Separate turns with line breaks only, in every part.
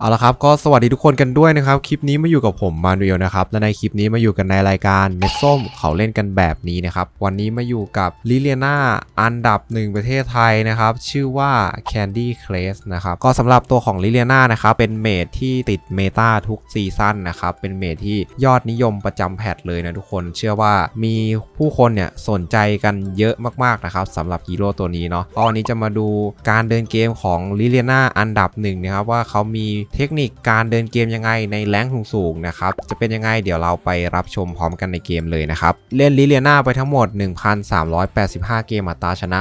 เอาละครับก็สวัสดีทุกคนกันด้วยนะครับ คลิปนี้มาอยู่กับผมมานูเอลนะครับ และในคลิปนี้มาอยู่กันในรายการเม็ดส้มเขาเล่นกันแบบนี้นะครับ วันนี้มาอยู่กับลิเลียนาอันดับหนึ่งประเทศไทยนะครับ ชื่อว่า Candy c r a z นะครับ ก็สำหรับตัวของลิเลียนานะครับ เป็นเมดที่ติดเมตาทุกซีซั่นนะครับ เป็นเมดที่ยอดนิยมประจำแพทเลยนะทุกคนเชื่อว่ามีผู้คนเนี่ยสนใจกันเยอะมากๆนะครับสำหรับฮีโร่ตัวนี้เนาะก็วันนี้จะมาดูการเดินเกมของลิเลียนาอันดับหนึ่งนะครับว่าเขามีเทคนิคการเดินเกมยังไงในแรงสูงๆนะครับจะเป็นยังไงเดี๋ยวเราไปรับชมพร้อมกันในเกมเลยนะครับ เล่นลิเลียนาไปทั้งหมด 1,385 เกมอัตราชนะ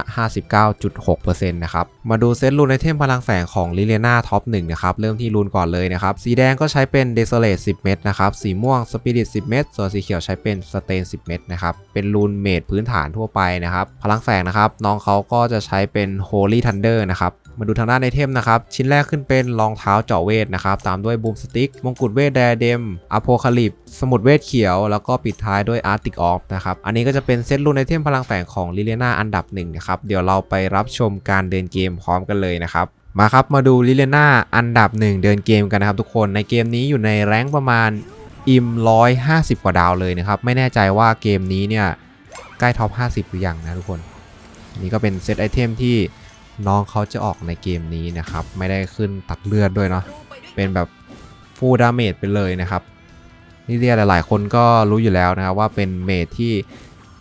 59.6%นะครับมาดูเซตรูนไอเทมพลังแสงของลิเลียนาท็อป1นะครับเริ่มที่รูนก่อนเลยนะครับสีแดงก็ใช้เป็นเด s เล t 10 เม็ดนะครับสีม่วงสปิริต10 เม็ดส่วนสีเขียวใช้เป็นสเตน10 เม็ดนะครับเป็นรูนเมดพื้นฐานทั่วไปนะครับพลังแสงนะครับน้องเขาก็จะใช้เป็น Holy Thunder นะครับ มาดูทางด้านไอเทมนะครับ ชิ้นแรกขึ้นเป็นรองเท้าเจาะเวทนะครับ ตามด้วยบูมสติ๊ก มงกุฎเวทแดเดมอโพคาลิปสมุดเวทเขียว แล้วก็ปิดท้ายด้วยอาร์ติกออฟนะครับ อันนี้ก็จะเป็นเซตรูนไอเทมพลังแฝงของลิเลียนาอันดับหนึ่งนะครับ เดี๋ยวเราไปรับชมการเดินเกมพร้อมกันเลยนะครับมาครับ มาดูลิเลียนาอันดับหนึ่งเดินเกมกันนะครับทุกคนในเกมนี้อยู่ในแรงประมาณอิม 150 กว่าดาวเลยนะครับ ไม่แน่ใจว่าเกมนี้เนี่ย ใกล้ท็อป 50 หรือยังนะทุกคน นี่ก็เป็นเซตไอเทมที่ น้องเขาจะออกในเกมนี้นะครับ ไม่ได้ขึ้นตัดเลือดด้วยเนาะเป็นแบบฟูลดาเมจไปเลยนะครับ นี่เรียกหลาย ๆ คนก็รู้อยู่แล้วนะครับว่าเป็นเมจที่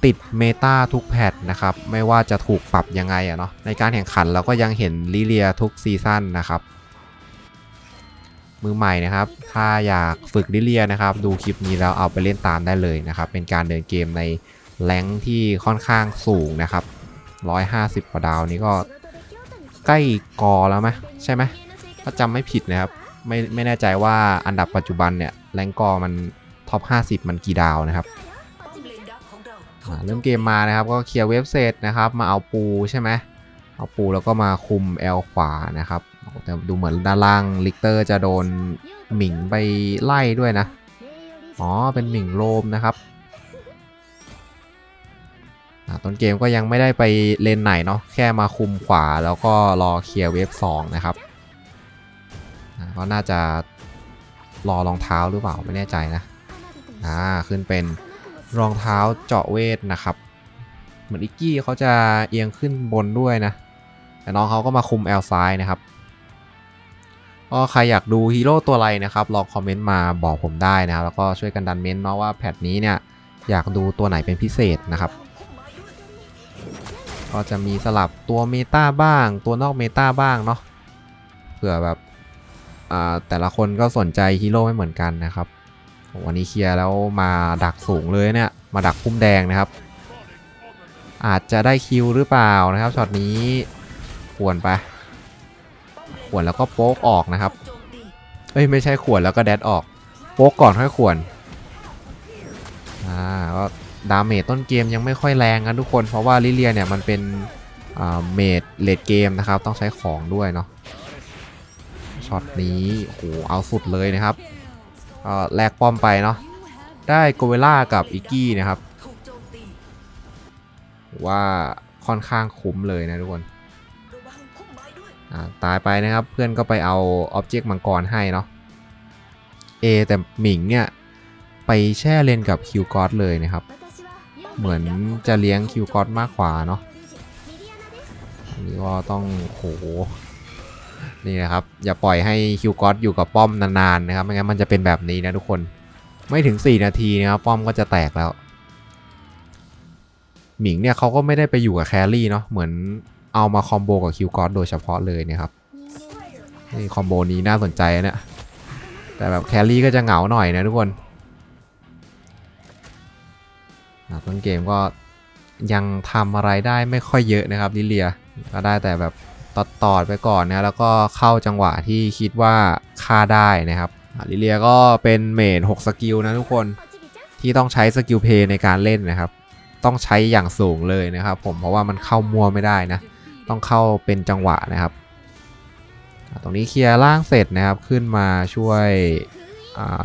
ติดเมตาทุกแพทนะครับ ไม่ว่าจะถูกปรับยังไงอะเนาะในการแข่งขันเราก็ยังเห็นลิเลียทุกซีซั่นนะครับ มือใหม่นะครับ ถ้าอยากฝึกลิเลียนะครับ ดูคลิปนี้แล้วเอาไปเล่นตามได้เลยนะครับ เป็นการเดินเกมในแรงที่ค่อนข้างสูงนะครับ 150กว่าดาวนี้ก็ ใกล้กอแล้วไหมใช่ไหมถ้าจำไม่ผิดนะครับ ไม่ไม่แน่ใจว่าอันดับปัจจุบันเนี่ยแรงกอมันท็อป 50 มันกี่ดาวนะครับเริ่มเกมมานะครับก็เคลียร์เว็บเซตนะครับ มาเอาปูใช่ไหมเอาปูแล้วก็มาคุม L ขวานะครับแต่ดูเหมือนด้านล่างลิกเตอร์จะโดนหมิงไปไล่ด้วยนะ อ๋อเป็นหมิงโลมนะครับ ต้นเกมก็ยังไม่ได้ไปเลนไหนเนาะแค่มาคุมขวาแล้วก็รอเคลียร์เวฟ2นะครับก็น่าจะรอรองเท้าหรือเปล่าไม่แน่ใจนะอ่าขึ้นเป็นรองเท้าเจาะเวทนะครับ เหมือนอิกกี้เขาจะเอียงขึ้นบนด้วยนะ แต่น้องเขาก็มาคุมแอลซ้ายนะครับก็ใครอยากดูฮีโร่ตัวอะไรนะครับลองคอมเมนต์มาบอกผมได้นะครับ แล้วก็ช่วยกันดันเมนต์เนาะว่าแพทนี้เนี่ยอยากดูตัวไหนเป็นพิเศษนะครับ ก็จะมีสลับตัวเมตาบ้าง ตัวนอกเมตาบ้างเนาะเผื่อแบบอ่าแต่ละคนก็สนใจฮีโร่ไม่เหมือนกันนะครับ วันนี้เคลียร์แล้วมาดักสูงเลยเนี่ย มาดักพุ่มแดงนะครับ อาจจะได้คิวหรือเปล่านะครับช็อตนี้ขวนไปขวนแล้วก็โป๊กออกนะครับ เอ้ยไม่ใช่ขวนแล้วก็แดดออก โป๊กก่อนค่อยขวน อ่าก็ ดาเมจต้นเกมยังไม่ค่อยแรงกันทุกคนเพราะว่าลิเลียเนี่ยมันเป็นเมดเลดเกมนะครับต้องใช้ของด้วยเนาะช็อตนี้โอ้โหเอาสุดเลยนะครับแลกป้อมไปเนาะได้โกเวล่ากับอิกกี้นะครับว่าค่อนข้างคุ้มเลยนะทุกคนาตายไปนะครับเพื่อนก็ไปเอาอ็อบเจกต์มังกรให้เนาะเอแต่หมิงเนี่ย ไปแช่เลนกับคิวกอสเลยนะครับ เหมือนจะเลี้ยงคิวกอสมากกว่าเนาะอันนี้ก็ต้องโหนี่นะครับ อย่าปล่อยให้คิวกอสอยู่กับป้อมนานๆนะครับไม่งั้นมันจะเป็นแบบนี้นะทุกคนไม่ถึง 4 นาทีนะครับป้อมก็จะแตกแล้ว หมิงเนี่ยเขาก็ไม่ได้ไปอยู่กับแครี่เนาะเหมือนเอามาคอมโบกับคิวกอสโดยเฉพาะเลยนะครับนี่คอมโบนี้น่าสนใจเนี่ยแต่แบบแครี่ก็จะเหงาหน่อยนะทุกคน ต้นเกมก็ยังทำอะไรได้ไม่ค่อยเยอะนะครับลิเลีย ก็ได้แต่แบบตอดตอดไปก่อนนะแล้วก็เข้าจังหวะที่คิดว่าฆ่าได้นะครับลิเลียก็เป็นเมด6สกิลนะทุกคนที่ต้องใช้สกิลเพย์ในการเล่นนะครับ ต้องใช้อย่างสูงเลยนะครับ ผมเพราะว่ามันเข้ามัวไม่ได้นะ ต้องเข้าเป็นจังหวะนะครับ ตรงนี้เคลียร์ล่างเสร็จนะครับขึ้นมาช่วย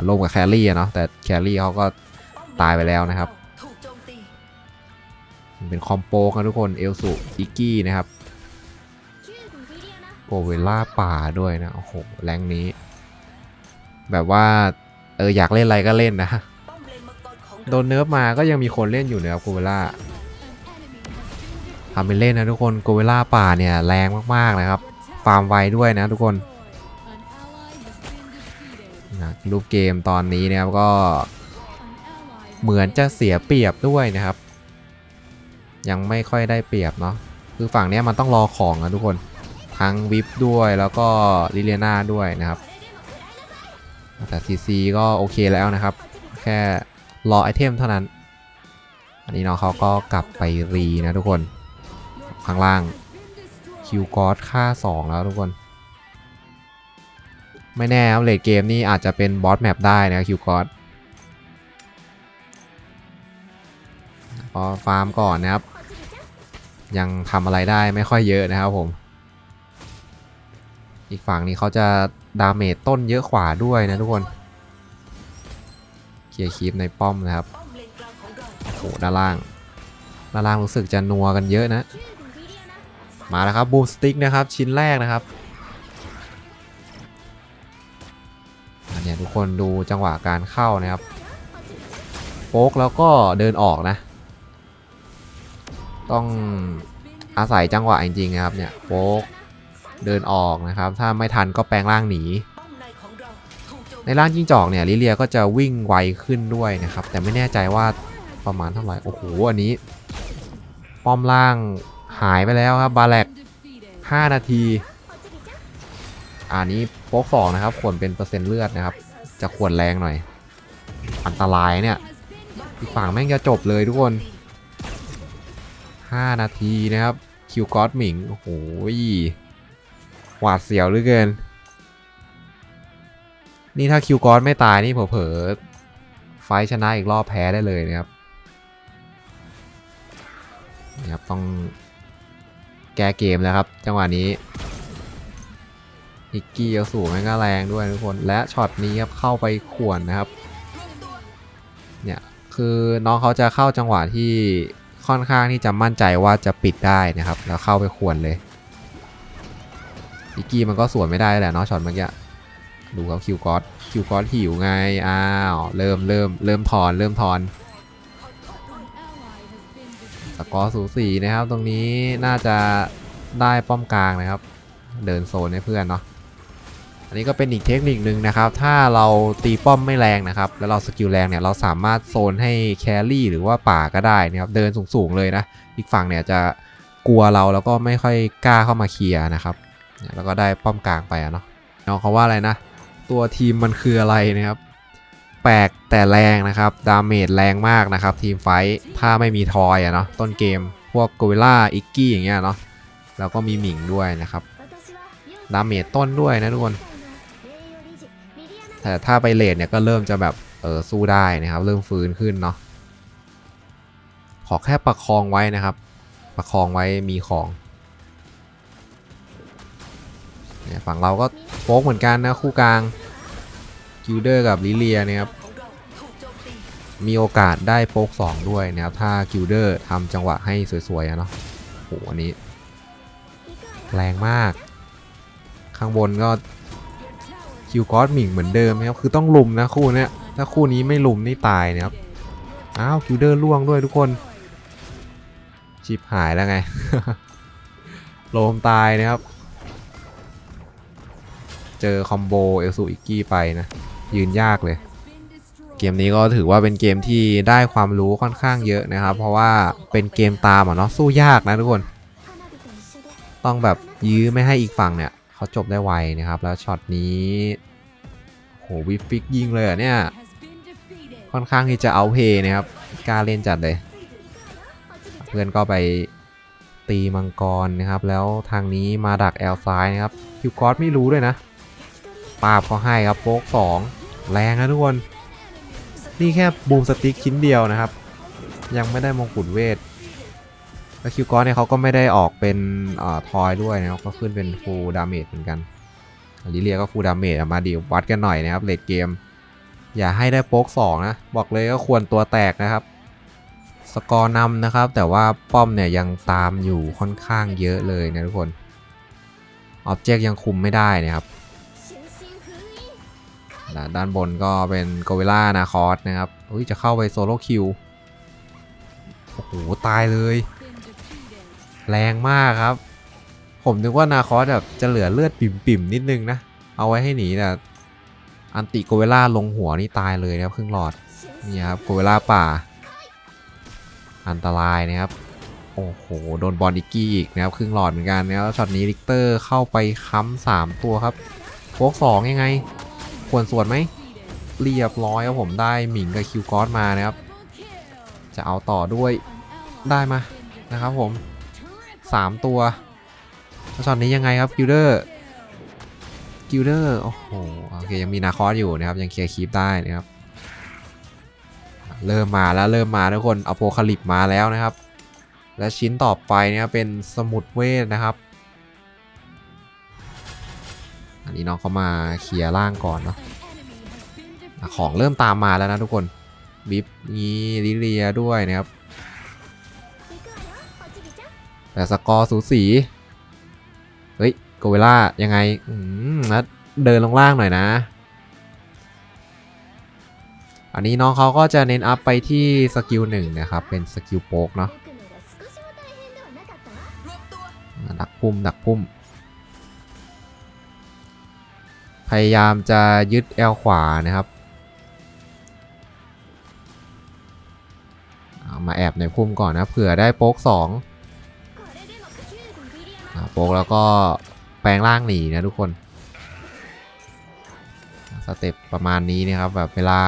ลงกับแครี่เนาะแต่แครี่เขาก็ตายไปแล้วนะครับ เป็นคอมโปกันทุกคนเอลสุอิกกี้นะครับโกเวล่าป่าด้วยนะ โอ้โห แรงนี้ แบบว่า เออ อยากเล่นอะไรก็เล่นนะ โดนเนิร์ฟมาก็ยังมีคนเล่นอยู่นะครับโกเวล่าทำเป็นเล่นนะทุกคนโกเวล่าป่าเนี่ยแรงมากๆนะครับ ฟาร์มไวด้วยนะทุกคนนะรูปเกมตอนนี้นะครับก็เหมือนจะเสียเปรียบด้วยนะครับ ยังไม่ค่อยได้เปรียบเนาะคือฝั่งนี้มันต้องรอของนะทุกคน ทั้งวิปด้วยแล้วก็ลิเลียนาด้วยนะครับ แต่ซีซีก็โอเคแล้วนะครับ แค่รอไอเทมเท่านั้น อันนี้น้องเขาก็กลับไปรีนะทุกคน ข้างล่างคิวกอสค่า 2 แล้วทุกคน ไม่แน่ครับเลดเกมนี่อาจจะเป็นบอสแมปได้นะคิวกอสพอฟาร์มก่อนนะครับ ยังทำอะไรได้ไม่ค่อยเยอะนะครับผม อีกฝั่งนี้เขาจะดาเมจต้นเยอะกว่าด้วยนะทุกคน เคลียร์คีปในป้อมนะครับโอ้โหด้านล่าง ด้านล่างรู้สึกจะนัวกันเยอะนะ มาแล้วครับบูมสติ๊กนะครับชิ้นแรกนะครับอันเนี้ยทุกคนดูจังหวะการเข้านะครับโป๊กแล้วก็เดินออกนะ ต้องอาศัยจังหวะจริงๆนะครับเนี่ยโป๊กเดินออกนะครับ ถ้าไม่ทันก็แปลงร่างหนี
ในร่า
งจิ้งจอกเนี่ยลิเลียก็จะวิ่งไวขึ้นด้วยนะครับ แต่ไม่แน่ใจว่าประมาณเท่าไหร่โอ้โหอันนี้ ป้อมล่างหายไปแล้วครับบาแลก5นาทีอันนี้โป๊กสองนะครับควรเป็นเปอร์เซ็นต์เลือดนะครับ จะควรแรงหน่อย อันตรายเนี่ยอีกฝั่งแม่งจะจบเลยทุกคน 5 นาทีนะครับคิวกอสหมิงโอ้โหหวาดเสียวเหลือเกิน นี่ถ้าคิวกอสไม่ตายนี่เผลอไฟชนะอีกรอบแพ้ได้เลยนะครับนี่ครับต้องแก้เกมแล้วครับ จังหวะนี้อิกกี้เอาสู่แม่งก็แรงด้วยทุกคนและช็อตนี้ครับเข้าไปข่วนนะครับ เนี่ยคือน้องเขาจะเข้าจังหวะที่ ค่อนข้างที่จะมั่นใจว่าจะปิดได้นะครับ แล้วเข้าไปขวนเลยอิกกี้มันก็สวนไม่ได้แหละเนาะช็อตเมื่อกี้ดูครับคิวกอสคิวกอสหิวไงอ้าวเริ่มเริ่มเริ่มถอนเริ่มถอนสกอร์สูสีนะครับ ตรงนี้น่าจะได้ป้อมกลางนะครับ เดินโซนให้เพื่อนเนาะ อันนี้ก็เป็นอีกเทคนิคนึงนะครับ ถ้าเราตีป้อมไม่แรงนะครับ แล้วเราสกิลแรงเนี่ย เราสามารถโซนให้แครี่หรือว่าป่าก็ได้นะครับ เดินสูงๆเลยนะ อีกฝั่งเนี่ยจะกลัวเราแล้วก็ไม่ค่อยกล้าเข้ามาเคลียร์นะครับแล้วก็ได้ป้อมกลางไปเนาะน้องเขาว่าอะไรนะ ตัวทีมมันคืออะไรนะครับ แปลกแต่แรงนะครับ ดาเมจแรงมากนะครับ ทีมไฟถ้าไม่มีทอยอะเนาะ ต้นเกม พวกโกเวล่า อิกกี้อย่างเงี้ยเนาะ แล้วก็มีหมิงด้วยนะครับ ดาเมจต้นด้วยนะทุกคน แต่ถ้าไปเลดเนี่ยก็เริ่มจะแบบเออสู้ได้นะครับ เริ่มฟื้นขึ้นเนาะขอแค่ประคองไว้นะครับ ประคองไว้มีของเนี่ยฝั่งเราก็โป๊กเหมือนกันนะคู่กลางกิลเดอร์กับลิเลียนี่ครับ
มี
โอกาสได้โป๊ก2 ด้วยนะครับถ้ากิลเดอร์ทำจังหวะให้สวยๆอะเนาะโหอันนี้ แรงมาก ข้างบนก็ คิวกอสหมิงเหมือนเดิมนะครับคือต้องลุมนะคู่นี้ถ้าคู่นี้ไม่ลุมนี่ตายนะครับอ้าวคิวเดอร์ล่วงด้วยทุกคนชิบหายแล้วไงโลมตายนะครับ เจอคอมโบเอลซูอิกกี้ไปนะ ยืนยากเลย เกมนี้ก็ถือว่าเป็นเกมที่ได้ความรู้ค่อนข้างเยอะนะครับ เพราะว่าเป็นเกมตามอะเนาะสู้ยากนะทุกคน ต้องแบบยื้อไม่ให้อีกฝั่งเนี่ย เขาจบได้ไวนะครับ แล้วช็อตนี้โหวิฟิกยิงเลยเนี่ย ค่อนข้างที่จะเอาเพย์นะครับกล้าเล่นจัดเลย เพื่อนก็ไปตีมังกรนะครับ แล้วทางนี้มาดักแอลซ้ายนะครับคิวกอสไม่รู้ด้วยนะปาบเขาให้ครับโป๊กสองแรงนะทุกคน นี่แค่บูมสติ๊กชิ้นเดียวนะครับ ยังไม่ได้มงกุฎเวท แล้วคิวกอสเนี่ยเขาก็ไม่ได้ออกเป็นอทอยด้วยนะครับก็ขึ้นเป็นฟูลดาเมจเหมือนกันลิเลียก็ฟูลดาเมจมาดีวัดกันหน่อยนะครับเลดเกม อย่าให้ได้โป๊ก2นะ บอกเลยก็ควรตัวแตกนะครับ สกอร์นำนะครับ แต่ว่าป้อมเนี่ยยังตามอยู่ค่อนข้างเยอะเลยนะทุกคนออบเจกต์ยังคุมไม่ได้นะครับด้านบนก็เป็นโกเวล่านาคอสนะครับเฮ้ยจะเข้าไปโซโล่คิว โอ้โห ตายเลย แรงมากครับ ผมนึกว่านาคอสแบบจะเหลือเลือดปิ่มๆนิดนึงนะ เอาไว้ให้หนีแต่อันติโกเวล่าลงหัวนี่ตายเลยนะครับครึ่งหลอดนี่ครับโกเวล่าป่า อันตรายนะครับ โอ้โห โดนบอลดิกกี้อีกนะครับครึ่งหลอดเหมือนกันนะครับแล้วช็อตนี้ลิกเตอร์เข้าไปค้ำสามตัวครับโฟกสองยังไง ควรสวนไหมเรียบร้อยครับผมได้หมิงกับคิวกอสมานะครับ จะเอาต่อด้วยได้มานะครับผม 3 ตัวแล้วช็อตนี้ยังไงครับกิลเดอร์กิลเดอร์โอ้โหโอเคยังมีนาคอสอยู่นะครับ ยังเคลียร์คีปได้นะครับ เริ่มมาแล้วเริ่มมาทุกคนอโพคาลิปมาแล้วนะครับ และชิ้นต่อไปเนี่ยเป็นสมุดเวทนะครับอันนี้น้องเขามาเคลียร์ล่างก่อนเนาะอะของเริ่มตามมาแล้วนะทุกคน บิฟนี้ลิเลียด้วยนะครับ แต่สกอร์สูสี เฮ้ยโกเวล่ายังไง อืมแล้วเดินลงล่างหน่อยนะ อันนี้น้องเขาก็จะเน้นอัพไปที่สกิลหนึ่งนะครับ เป็นสกิลโป๊กเนาะดักพุ่ม ดักพุ่ม พยายามจะยึดแอลขวานะครับามาแอบในพุ่มก่อนนะ เผื่อได้โป๊กสอง โป๊กแล้วก็แปลงร่างหนีนะทุกคนสเต็ปประมาณนี้นะครับแบบเวลา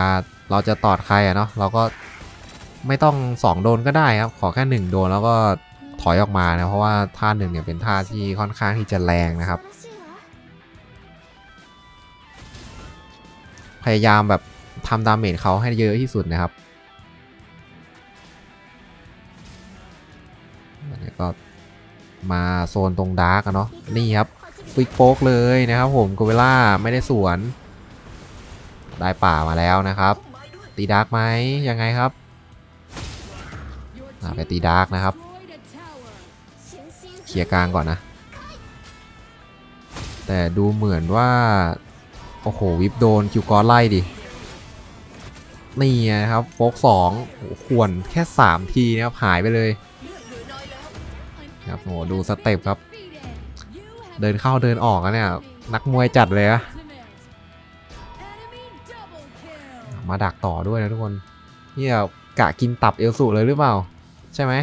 เราจะตอดใครอะเนาะเราก็ไม่ต้อง 2 โดนก็ได้ครับ ขอแค่ 1 โดนแล้วก็ถอยออกมานะเพราะว่าท่าหนึ่งเนี่ยเป็นท่าที่ค่อนข้างที่จะแรงนะครับ พยายามแบบทำดาเมจเขาให้เยอะที่สุดนะครับ มาโซนตรงดาร์กเนาะนี่ครับควิกโป๊กเลยนะครับผมโกเวล่าไม่ได้สวน ได้ป่ามาแล้วนะครับ ตีดาร์กไหมยังไงครับไปตีดาร์กนะครับเคลียร์กลางก่อนนะ แต่ดูเหมือนว่า โอ้โห วิบโดนคิวกอร์ไล่ดินี่ไงครับโฟกสองขวนแค่ 3 ทีนะครับหายไปเลย ครับโหดูสเต็ปครับ เดินเข้าเดินออกอะเนี่ย นักมวยจัดเลยอะมาดักต่อด้วยนะทุกคนเนี่ยกะกินตับเอลสูเลยหรือเปล่า ใช่ไหม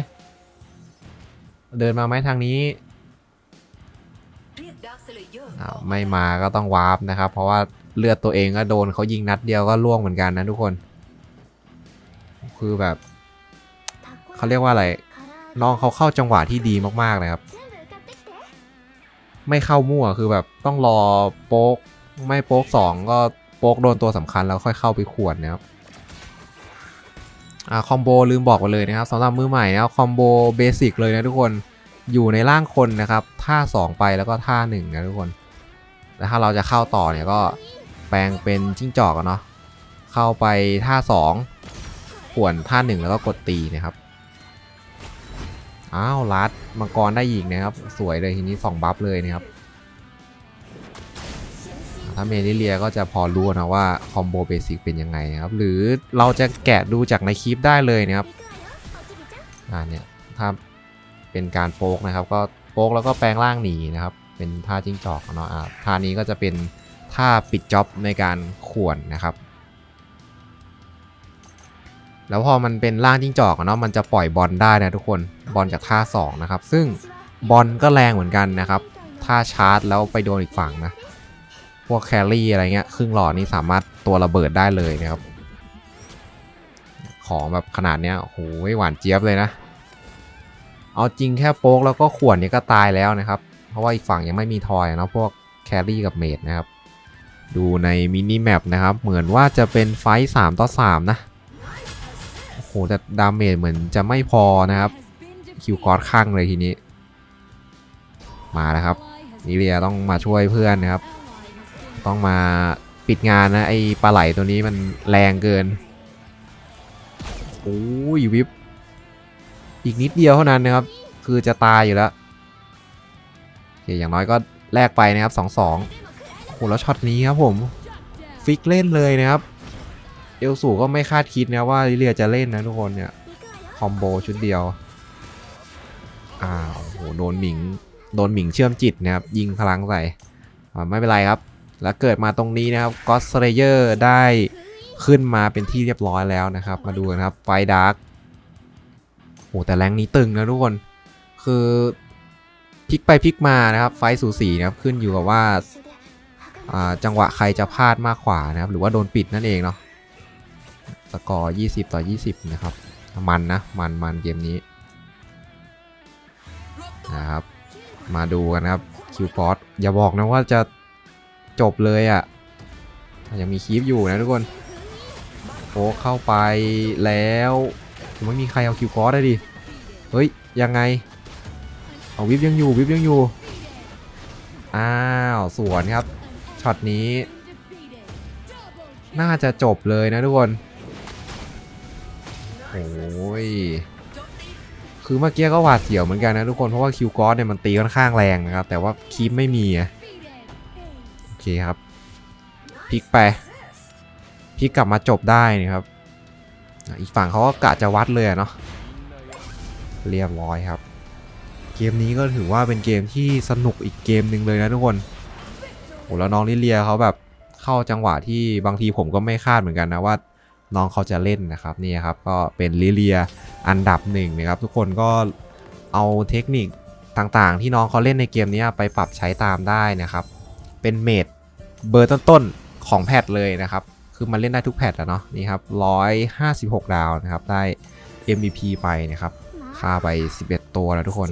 เดินมาไหมทางนี้ไม่มาก็ต้องวาร์ปนะครับ เพราะว่าเลือดตัวเองก็โดนเขายิงนัดเดียวก็ล่วงเหมือนกันนะทุกคน คือแบบเขาเรียกว่าอะไร น้องเขาเข้าจังหวะที่ดีมากๆเลยครับ ไม่เข้ามั่วคือแบบต้องรอโป๊กไม่โป๊กสองก็โป๊กโดนตัวสำคัญแล้วค่อยเข้าไปขวนนะครับอ่าคอมโบลืมบอกไปเลยนะครับสำหรับมือใหม่นะครับคอมโบเบสิกเลยนะทุกคนอยู่ในร่างคนนะครับท่า 2 ไปแล้วก็ท่า1นะทุกคนแล้วถ้าเราจะเข้าต่อเนี่ยก็แปลงเป็นจิ้งจอกเนาะเข้าไปท่า 2 ขวนท่า 1 แล้วก็กดตีนะครับ อ้าวลัดมังกรได้อีกนะครับ สวยเลยทีนี้ 2 บัฟเลยนะครับ ถ้าเมลิเลียก็จะพอรู้นะว่าคอมโบเบสิกเป็นยังไงนะครับ หรือเราจะแกะดูจากในคลิปได้เลยนะครับ อ่าเนี่ยถ้าเป็นการโป๊กนะครับ ก็โป๊กแล้วก็แปลงร่างหนีนะครับ เป็นท่าจิ้งจอกเนาะอ่าท่านี้ก็จะเป็นท่าปิดจ็อบในการข่วนนะครับ แล้วพอมันเป็นร่างจิ้งจอกเนาะมันจะปล่อยบอลได้นะทุกคนบอลจากท่าสองนะครับซึ่งบอลก็แรงเหมือนกันนะครับถ้าชาร์จแล้วไปโดนอีกฝั่งนะพวกแครี่อะไรเงี้ยครึ่งหลอดนี่สามารถตัวระเบิดได้เลยนะครับ ของแบบขนาดเนี้ยโอ้โหหวานเจี๊ยบเลยนะ เอาจริงแค่โป๊กแล้วก็ขวนนี่ก็ตายแล้วนะครับ เพราะว่าอีกฝั่งยังไม่มีทอยเนาะพวกแครี่กับเมดนะครับ ดูในมินิแมปนะครับ เหมือนว่าจะเป็นไฟท์3ต่อ 3 นะ หแต่ดาเมจเหมือนจะไม่พอนะครับ คิวกอร์ดข้างเลยทีนี้ มาแล้วครับนิเรียต้องมาช่วยเพื่อนนะครับ ต้องมาปิดงานนะไอปลาไหลตัวนี้มันแรงเกินโอ้ยวิบอีกนิดเดียวเท่านั้นนะครับ คือจะตายอยู่แล้วโอเคอย่างน้อยก็แลกไปนะครับสองสองโอ้โหแล้วช็อตนี้ครับผม ฟิกเล่นเลยนะครับ เอลสูก็ไม่คาดคิดนะว่าลิเลียจะเล่นนะทุกคนเนี่ย คอมโบชุดเดียว อ้าวโหโดนหมิง โดนหมิงเชื่อมจิตนะครับ ยิงพลังใส่ไม่เป็นไรครับ แล้วเกิดมาตรงนี้นะครับก็สเลเยอร์ได้ขึ้นมาเป็นที่เรียบร้อยแล้วนะครับ มาดูกันครับ ไฟดาร์กโหแต่แรงนี้ตึงนะทุกคน คือพลิกไปพลิกมานะครับ ไฟสูสีนะครับ ขึ้นอยู่กับว่าอ่าจังหวะใครจะพลาดมากกว่านะครับ หรือว่าโดนปิดนั่นเองเนาะ สกอร์ 20 ต่อ 20 นะครับ มันนะ มันมันเกมนี้นะครับ มาดูกันครับคิวพอสอย่าบอกนะว่าจะจบเลยอะ่ะยังมีคีฟอยู่นะทุกคนโอ้เข้าไปแล้วไม่มีใครเอาคิวพอสได้ดิ เฮ้ย ยังไง เอาวิบยังอยู่วิบยังอยู่ อ้าว สวนครับช็อตนี้น่าจะจบเลยนะทุกคน โอ้ยคือเมื่อกี้ก็หวาดเสียวเหมือนกันนะทุกคนเพราะว่าคิวกอสเนี่ยมันตีค่อนข้างแรงนะครับ แต่ว่าคีปไม่มีอะโอเคครับพลิกไปพลิกกลับมาจบได้นะครับอีกฝั่งเขาก็กะจะวัดเลยเนาะเรียบร้อยครับ เกมนี้ก็ถือว่าเป็นเกมที่สนุกอีกเกมหนึ่งเลยนะทุกคนโอ้แล้วน้องลิเลียเขาแบบเข้าจังหวะที่บางทีผมก็ไม่คาดเหมือนกันนะว่า น้องเขาจะเล่นนะครับนี่ครับก็เป็นลิเลียอันดับหนึ่งนะครับทุกคนก็เอาเทคนิคต่างๆ ที่น้องเขาเล่นในเกมนี้ไปปรับใช้ตามได้นะครับ เป็นเมดเบอร์ต้นๆของแพทเลยนะครับ คือมันเล่นได้ทุกแพทอะเนาะนี่ครับ 156 ดาวนะครับได้ MVP ไปนะครับค่าไป 11 ตัวแล้วทุกคน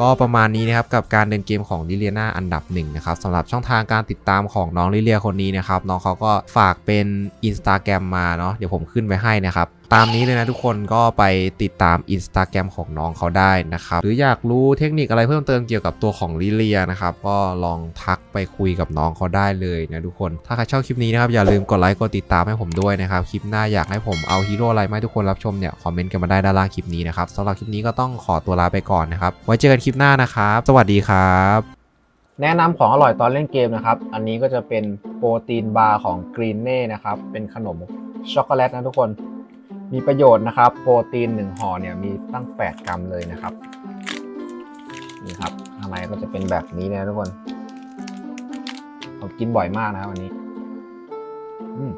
ก็ประมาณนี้นะครับกับการเดินเกมของลิเลียนาอันดับหนึ่งนะครับสำหรับช่องทางการติดตามของน้องลิเลียคนนี้นะครับน้องเขาก็ฝากเป็น Instagram มาเนาะเดี๋ยวผมขึ้นไว้ให้นะครับ ตามนี้เลยนะทุกคนก็ไปติดตาม Instagram ของน้องเขาได้นะครับหรืออยากรู้เทคนิคอะไรเพิ่มเติมเกี่ยวกับตัวของลิเลียนะครับก็ลองทักไปคุยกับน้องเขาได้เลยนะทุกคน ถ้าใครชอบคลิปนี้นะครับอย่าลืมกดไลค์กดติดตามให้ผมด้วยนะครับคลิปหน้าอยากให้ผมเอาฮีโร่อะไรมาให้ทุกคนรับชมเนี่ยคอมเมนต์กันมาได้ด้านล่างคลิปนี้นะครับสำหรับคลิปนี้ก็ต้องขอตัวลาไปก่อนนะครับไว้เจอกันคลิปหน้านะครับ สวัสดีครับ
แนะนำของอร่อยตอนเล่นเกมนะครับ อันนี้ก็จะเป็นโปรตีนบาร์ของกรีนเน่นะครับ เป็นขนมช็อกโกแลตนะทุกคน มีประโยชน์นะครับ โปรตีน 1ห่อเนี่ยมีตั้ง 8 กรัมเลยนะครับ นี่ครับข้างในก็จะเป็นแบบนี้นะทุกคนผมกินบ่อยมากนะวันนี้อืม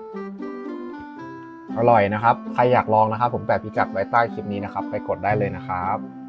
อร่อยนะครับ ใครอยากลองนะครับ ผมแปะพิกัดไว้ใต้คลิปนี้นะครับ ไปกดได้เลยนะครับ